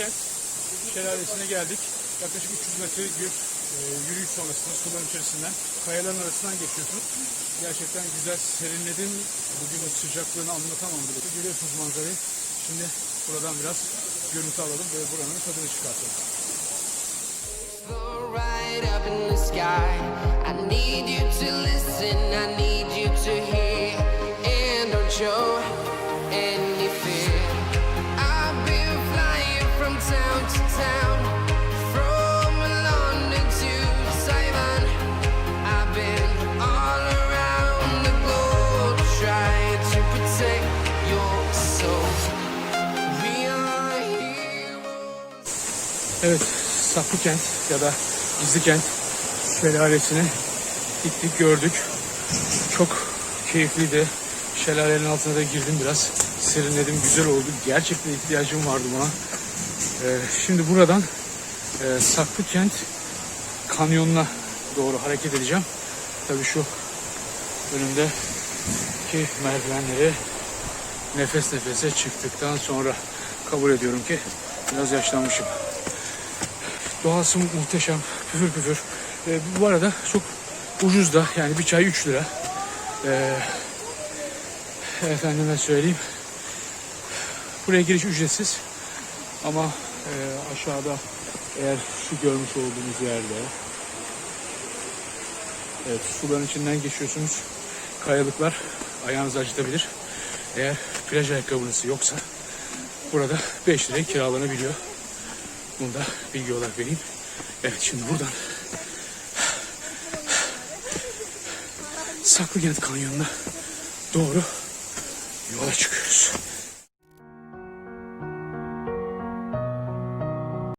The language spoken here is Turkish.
Saklıkent şelalesine geldik. Yaklaşık 300 metre bir e, yürüyüş sonrasında suların içerisinden kayaların arasından geçiyorsunuz. Gerçekten güzel serinledim. Bugün o sıcaklığını anlatamam bile. Görüyorsunuz manzarayı. Şimdi buradan biraz görüntü alalım ve buranın tadını çıkartalım. right up in the sky. I need you to listen, I need you to hear, and don't show Evet, Saklıkent ya da Gizlikent şelalesine gittik gördük. Çok keyifliydi. Şelalenin altına da girdim biraz. Serinledim, güzel oldu. Gerçekten ihtiyacım vardı buna. Ee, şimdi buradan e, Saklıkent kanyonuna doğru hareket edeceğim. Tabii şu önümdeki merdivenleri nefes nefese çıktıktan sonra kabul ediyorum ki biraz yaşlanmışım. Doğası muhteşem, püfür püfür. Ee, bu arada çok ucuz da yani bir çay 3 lira. Ee, efendime söyleyeyim. Buraya giriş ücretsiz. Ama e, aşağıda eğer şu görmüş olduğunuz yerde evet, suların içinden geçiyorsunuz. Kayalıklar ayağınızı acıtabilir. Eğer plaj ayakkabınız yoksa burada 5 liraya kiralanabiliyor. Bunu da bilgi olarak vereyim. Evet şimdi buradan Saklıkent Kanyonu'na doğru yola çıkıyoruz.